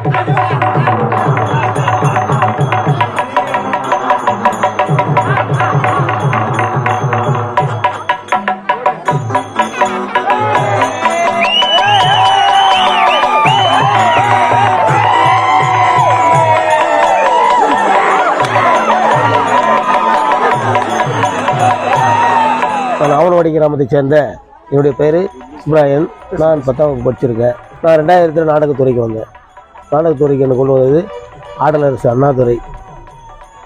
நான் ஆவணவாடி கிராமத்தை சேர்ந்த என்னுடைய பேர் சுப்ராயன் நான் பத்தாம் வகுப்பு படிச்சிருக்கேன். நான் ரெண்டாயிரத்தில் நாடகத்துறைக்கு வந்தேன். நாடகத்துறைக்கு என்னை கொண்டு வந்தது ஆடலரசு அண்ணாதுரை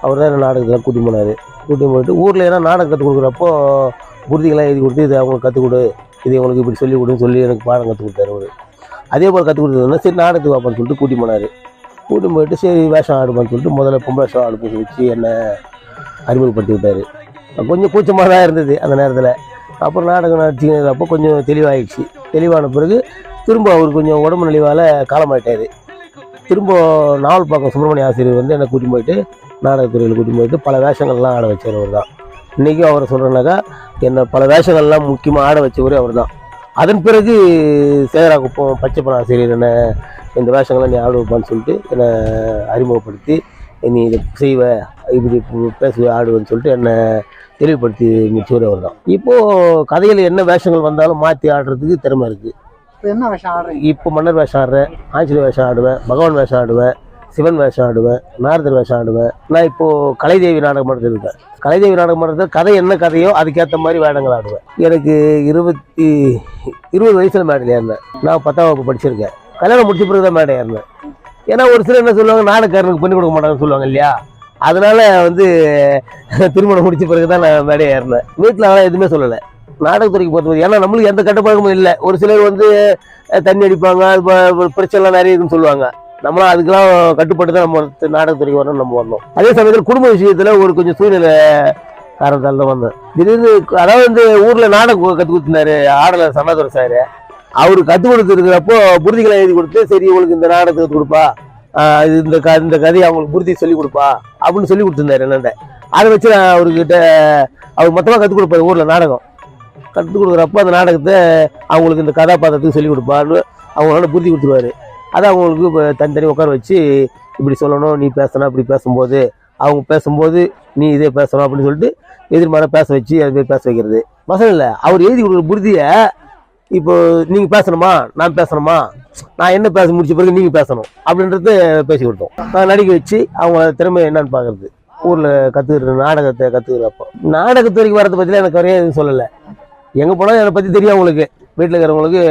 அவர் தான் என்ன நாடகத்தில் கூட்டி போனார். கூட்டி போயிட்டு ஊரில் ஏன்னா நாடகம் கற்றுக் கொடுக்குறப்போ குருதிகளாம் எழுதி கொடுத்து இதை அவங்களுக்கு கற்றுக் கொடு. இது உங்களுக்கு இப்படி சொல்லி கொடுன்னு சொல்லி எனக்கு பாடம் கற்றுக் கொடுத்தாரு அவர். அதே போல் கற்றுக் கொடுத்ததுன்னா சரி நாடகத்துக்கு வாப்பான்னு சொல்லிட்டு கூட்டி போனார். கூட்டி போயிட்டு சரி வேஷம் ஆடுமான்னு சொல்லிட்டு முதல்ல பொம்பளை வேஷம் வச்சு என்னை அறிமுகப்படுத்தி விட்டார். கொஞ்சம் கூச்சமாக தான் இருந்தது அந்த நேரத்தில். அப்புறம் நாடகம் நடிச்சுக்கிறப்போ கொஞ்சம் தெளிவாயிடுச்சு. தெளிவான பிறகு திரும்ப அவர் கொஞ்சம் உடம்பு நலிவால் காலமாயிட்டார். திரும்ப நாவல் பார்க்க சுப்பிரமணிய ஆசிரியர் வந்து என்னை கூட்டின்னு போயிட்டு நாடகத்துறையில் கூட்டின்னு போயிட்டு பல வேஷங்கள்லாம் ஆட வச்சவர் அவர் தான் இன்றைக்கும் அவரை சொல்கிறேன்னாக்கா என்னை பல வேஷங்கள்லாம் முக்கியமாக ஆட வச்சவரே அவர் தான் அதன் பிறகு சேகராக்குப்பம் பச்சைப்பன் ஆசிரியர் என்னை இந்த வேஷங்கள்லாம் நீ ஆடு வைப்பான்னு சொல்லிட்டு என்னை அறிமுகப்படுத்தி நீ இதை செய்வ இப்படி பேசுவ ஆடுவேன்னு சொல்லிட்டு என்னை தெளிவுபடுத்தி முடிச்சவர் அவர் தான் இப்போது கதையில் என்ன வேஷங்கள் வந்தாலும் மாற்றி ஆடுறதுக்கு திறமை இருக்குது இப்போ என்ன வேஷம் ஆடுறீங்க? இப்போ மன்னர் வேஷம் ஆடுறேன் ஆஞ்சலி வேஷம் ஆடுவேன் பகவான் வேஷம் ஆடுவேன் சிவன் வேஷம் ஆடுவேன் நாரதர் வேஷம் ஆடுவேன். நான் இப்போது கலைதேவி நாடகம் இருக்கேன். கலைதேவி நாடகம் பண்ணுறது கதை என்ன கதையோ அதுக்கேற்ற மாதிரி வேடங்கள் ஆடுவேன். எனக்கு இருபத்தி இருபது வயசில் மேடையில் இருந்தேன் நான் பத்தாம் வகுப்பு படிச்சிருக்கேன். கல்யாணம் முடிச்ச பிறகு தான் மேடை ஏறினேன். ஏன்னா ஒரு சிலர் என்ன சொல்லுவாங்க நாடக்காரனுக்கு பண்ணி கொடுக்க மாட்டாங்கன்னு சொல்லுவாங்க இல்லையா? அதனால வந்து திருமணம் முடிச்ச பிறகு தான் நான் மேடையை ஏறினேன். வீட்டில் அதெல்லாம் எதுவுமே சொல்லலை. நாடகத்துறைக்கு பொறுத்தவரை ஏன்னா நம்மளுக்கு எந்த கட்டுப்பாடும் இல்லை. ஒரு சிலர் வந்து தண்ணி அடிப்பாங்க அது பிரச்சனைலாம் நிறைய இருக்குன்னு சொல்லுவாங்க. நம்மளாம் அதுக்கெல்லாம் கட்டுப்பட்டு தான் நம்ம நாடகத்துறைக்கு வரணும் நம்ம வரணும் அதே சமயத்தில் குடும்ப விஷயத்தில் ஒரு கொஞ்சம் சூழ்நிலை காரணத்தால் தான் வந்தேன். திடீர்னு அதாவது வந்து ஊரில் நாடகம் கற்றுக் கொடுத்துருந்தாரு ஆடலர் சனாதுர சார். அவர் கற்றுக் கொடுத்துருக்கிறப்போ புரிதிகளை எழுதி கொடுத்து சரி உங்களுக்கு இந்த நாடகத்தை கற்றுக் கொடுப்பா. இது இந்த க இந்த கதையை அவங்களுக்கு புரிதி சொல்லிக் கொடுப்பா. அப்படின்னு சொல்லி கொடுத்துருந்தாரு என்னண்ட. அதை வச்சு நான் அவர்கிட்ட அவர் மொத்தமாக கற்றுக் கொடுப்பாரு ஊரில் நாடகம். கற்றுக் கொடுக்குறப்ப அந்த நாடகத்தை அவங்களுக்கு இந்த கதாபாத்திரத்துக்கு சொல்லி கொடுப்பான்னு அவங்களோட புரிதி கொடுத்துருவாரு. அதை அவங்களுக்கு இப்போ தனித்தனி உட்கார வச்சு இப்படி சொல்லணும் நீ பேசணும் இப்படி பேசும்போது அவங்க பேசும்போது நீ இதே பேசணும் அப்படின்னு சொல்லிட்டு எதிர்மாராக பேச வச்சு அது போய் பேச வைக்கிறது. வசனம் இல்லை அவர் எழுதி கொடுக்குற புரிதியை இப்போ நீங்கள் பேசணுமா நான் பேசணுமா நான் என்ன பேச முடிச்ச பிறகு நீங்கள் பேசணும் அப்படின்றத பேசி கொடுத்தோம். நான் நடிக்க வச்சு அவங்க திறமை என்னன்னு பார்க்கறது. ஊரில் கற்றுக்கிற நாடகத்தை கற்றுக்கிறப்போ நாடகத்துறைக்கு வரது பற்றிலாம் எனக்கு வரையும் எதுவும் சொல்லலை. எங்கே போனாலும் என்னை பற்றி தெரியும் அவங்களுக்கு. வீட்டில் இருக்கிறவங்களுக்கு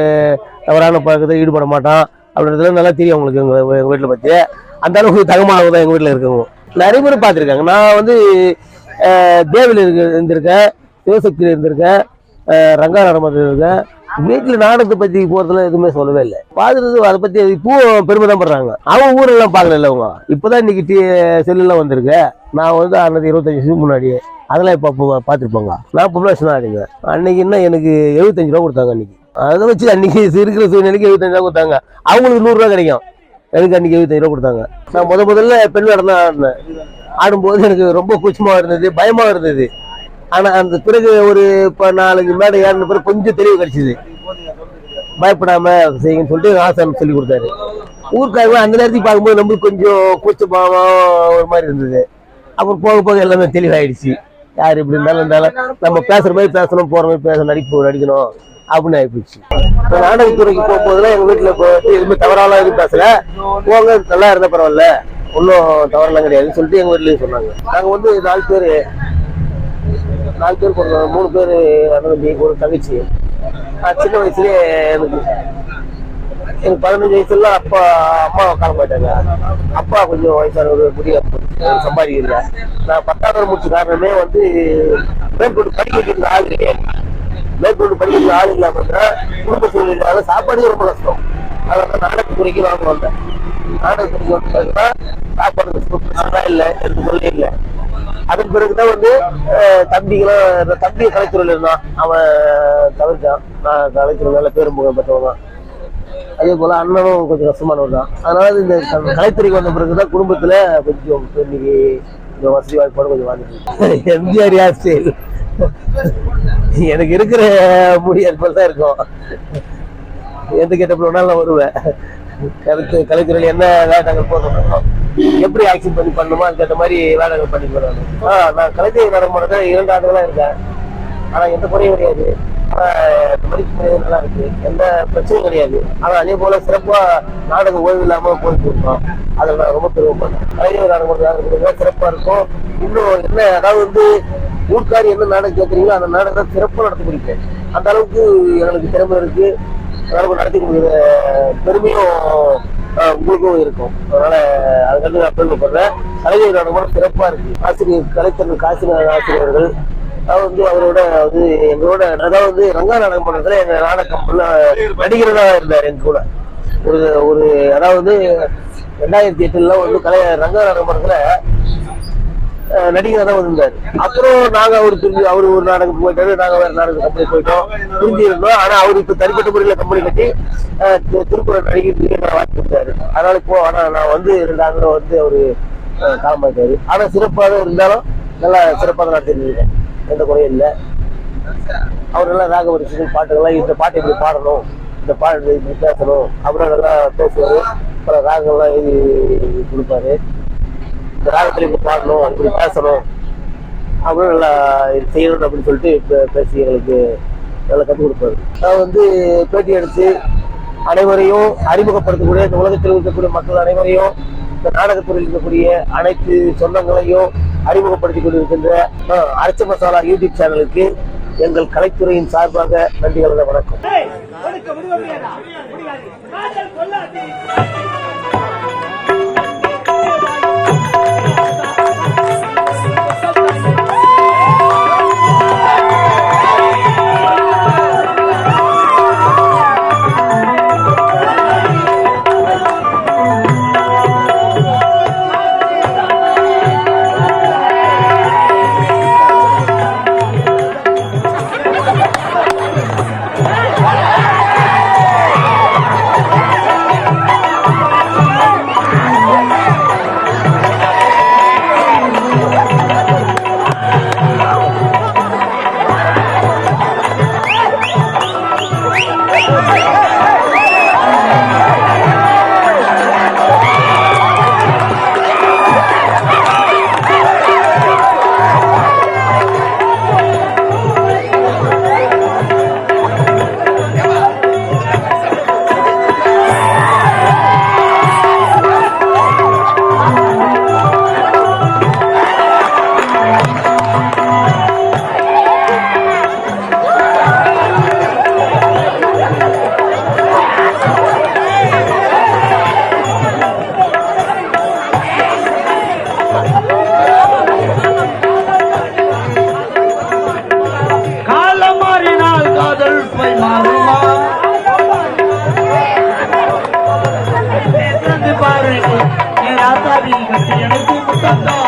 தவறான பழக்கத்தை ஈடுபட மாட்டான் அப்படின்றதுலாம் நல்லா தெரியும் அவங்களுக்கு எங்கள் எங்கள் வீட்டில் பற்றி அந்த அளவுக்கு தகமானவங்க தான் எங்கள் வீட்டில் இருக்கவங்க. நிறைய பேர் பார்த்துருக்காங்க நான் வந்து தேவில் இருக்க இருந்திருக்கேன் சிவசக்தியில் இருந்திருக்கேன் ரங்காராமத்தில் இருக்கேன் வீட்டில் நாடகத்தை பற்றி போகிறதுல எதுவுமே சொல்லவே இல்லை. பார்த்துட்டு அதை பற்றி இப்பவும் பெருமை தான் படுறாங்க. அவங்க ஊரெல்லாம் பார்க்கல அவங்க. இப்போதான் இன்னைக்கு டி செல்லுலாம் வந்திருக்கு. நான் வந்து அன்னைக்கு இருபத்தஞ்சு வருஷத்துக்கு முன்னாடி அதெல்லாம் இப்போ பார்த்துருப்பாங்க. நான் பொம்பளை வருஷம் தான் ஆடிங்க அன்னைக்கு என்ன எனக்கு எழுபத்தஞ்சு ரூபா கொடுத்தாங்க அன்னைக்கு. அதை வச்சு அன்னைக்கு இருக்கிற சூழ்நிலைக்கு எழுபத்தஞ்சு ரூபா கொடுத்தாங்க. அவங்களுக்கு நூறுரூவா கிடைக்கும். எனக்கு அன்னைக்கு எழுபத்தஞ்சு ரூபா கொடுத்தாங்க. நான் முத முதல்ல பெண் வேடம் தான் ஆடினேன் ஆடும்போது எனக்கு ரொம்ப கூச்சமாக இருந்தது பயமாக இருந்தது. ஆனால் அந்த பிறகு ஒரு இப்போ நாலஞ்சு மேடை ஏறின பிறகு கொஞ்சம் தெளிவு கிடைச்சிது. பயப்படாம செய்யுங்கன்னு சொல்லிட்டு ஆசான் சொல்லி கொடுத்தாரு. ஊருக்காரங்க அந்த நேரத்துக்கு பார்க்கும்போது நம்மளுக்கு கொஞ்சம் கூச்சமாக ஒரு மாதிரி இருந்தது. அப்புறம் போக போக எல்லாமே தெளிவாயிடுச்சு. யார் இப்படி இருந்தாலும் இருந்தாலும் நம்ம பேசுற மாதிரி பேசணும் போற மாதிரி பேசணும் நடிப்பு நடிக்கணும் அப்படின்னு ஆயிப்போச்சு. இப்போ நாடகத்துறைக்கு போகும்போதெல்லாம் எங்கள் வீட்டில் இப்போ வந்து எதுவுமே தவறாலாம் எதுவும் பேசல. போங்க நல்லா இருந்தால் பரவாயில்ல. ஒன்றும் தவறெல்லாம் கிடையாதுன்னு சொல்லிட்டு எங்கள் வீட்லேயும் சொன்னாங்க. நாங்கள் வந்து நாலு பேர் நாலு பேர் பிறந்தோம் மூணு பேர் அண்ணன் தம்பி ஒரு தங்கச்சி. நான் சின்ன வயசுலயே எனக்கு எனக்கு பதினஞ்சு வயசுல அப்பா அம்மா காலம் போயிட்டாங்க அப்பா கொஞ்சம் வயசானவர் முடியாது சம்பாதிக்கல. நான் பத்தாவது முடிச்ச காரணமே வந்து மேற்கொண்டு படிக்க வைக்கிற ஆள் கிடையாது. மேற்கொண்டு படிக்கிற ஆள் இல்லாம குடும்ப சூழ்நிலை சாப்பாடு ரொம்ப கஷ்டம். அதனால நாடகத்துறைக்கு வாங்க வந்தேன். நாடகத்துறைக்கு வந்து பார்த்தீங்கன்னா சாப்பாடு பிரச்சனை இல்லை எனக்கு தொல்லை இல்லை. அதன் பிறகுதான் வந்து அஹ், தம்பிகளும் இந்த தம்பி கலைத்துறையில் இருந்தான். அவன் தவிர்த்தான் நான் கலைத்துறை நல்ல பேரும் புகழ் பெற்றவன் தான். அதே போல அண்ணனும் கொஞ்சம் கஷ்டமானவர் தான். அதனால இந்த கலைத்துறைக்கு வந்த பிறகுதான் குடும்பத்துல கொஞ்சம் இன்னைக்கு கொஞ்சம் வசதி வாய்ப்போட கொஞ்சம் வாழ்ந்துட்டு எம்ஜிஆர் யார் ஸ்டைல் எனக்கு இருக்கிற முடி போல தான் இருக்கும். எந்த கெட்டப்பில் வேணாலும் நான் வருவேன். கருத்து கலைத்துறையில் என்ன வேடங்கள் போடணும் எப்படி ஆக்ஷன் பண்ணி பண்ணணுமோ அதுக்கேற்ற மாதிரி வேலைகள் பண்ணி போடணும் ஆ நான் கலைஞர் நாடகம் பண்ணுறது இரண்டு ஆண்டுகளாக இருக்கேன். ஆனால் எந்த குறையும் கிடையாது. ஆனா, மதிப்பு நல்லா இருக்கு. எந்த பிரச்சனையும் கிடையாது. ஆனால் அதே போல சிறப்பாக நாடகம் ஓய்வு இல்லாமல் போயிட்டு இருக்கோம். அதில் நான் ரொம்ப பெருமைப்படுறேன் கலைஞர் நாடகம் சிறப்பாக இருக்கும். இன்னும் என்ன அதாவது வந்து ஊர்க்காரி என்ன நாடகம் கேட்குறீங்களோ அந்த நாடகம் சிறப்பாக நடத்தி முடிப்பேன் அந்த அளவுக்கு எங்களுக்கு திறமை இருக்கு. நாடகம் நடத்தி கொடுக்குற பெருமையும் உங்களுக்கும் இருக்கும். அதனால அதுக்காக நான் பெருமைப்படுறேன் கலைஞர் நாடகம் சிறப்பா இருக்கு. ஆசிரியர் கலைத்தன் காசிநாத ஆசிரியர்கள் அதாவது வந்து அவரோட வந்து எங்களோட அதாவது வந்து ரங்கா நாடகம் பண்றதுல எங்க நாடகம் நடிகர்களா இருந்தார் எங்க கூட. ஒரு ஒரு அதாவது ரெண்டாயிரத்தி எட்டுல வந்து கலை ரங்கா நாடகம் பண்றதுல நடிகராக தான் வந்திருந்தாரு. அப்புறம் நாங்க அவர் திரும்பி அவர் ஒரு நாடகம் போயிட்டாரு நாங்க வேற நாடகம் கம்பெனி போயிட்டோம் திரும்பி இருந்தோம் ஆனா அவர் இப்ப தனிப்பட்ட முறையில கம்பெனி கட்டி திருக்குறள் நடிகர் வாய்ப்பு இருந்தாரு அதனால இப்போ ஆனா நான் வந்து ரெண்டு வந்து அவரு காலமாயிட்டாரு. ஆனா சிறப்பாக இருந்தாலும் நல்லா சிறப்பாக நான் இருக்கேன் எந்த குறையும் இல்லை. அவர் நல்லா ராக வரிசைகள் பாட்டுகள்லாம் இந்த பாட்டு இப்படி பாடணும் இந்த பாட்டு இப்படி பேசணும் அப்புறம் நல்லா பேசுவாரு. பல ராகங்கள்லாம் எழுதி கொடுப்பாரு. இந்த ராகத்துல இப்படி பாடணும் இப்படி பேசணும் அப்படின்னு நல்லா இது செய்யணும் அப்படின்னு சொல்லிட்டு இப்போ பேசி எங்களுக்கு நல்லா கற்றுக் கொடுப்பாரு. நான் வந்து பேட்டி எடுத்து அனைவரையும் அறிமுகப்படுத்தக்கூடிய இந்த உலகத்தில் இருக்கக்கூடிய மக்கள் அனைவரையும் இந்த நாடகத்துறையில் இருக்கக்கூடிய அனைத்து சொந்தங்களையும் அறிமுகப்படுத்தி கொண்டிருக்கின்ற அஹ், அரைச்ச மசாலா யூடியூப் சேனலுக்கு எங்கள் கலைத்துறையின் சார்பாக நன்றிகளோட வணக்கம். Yeah. கட்டி எனக்கு முத்தந்தா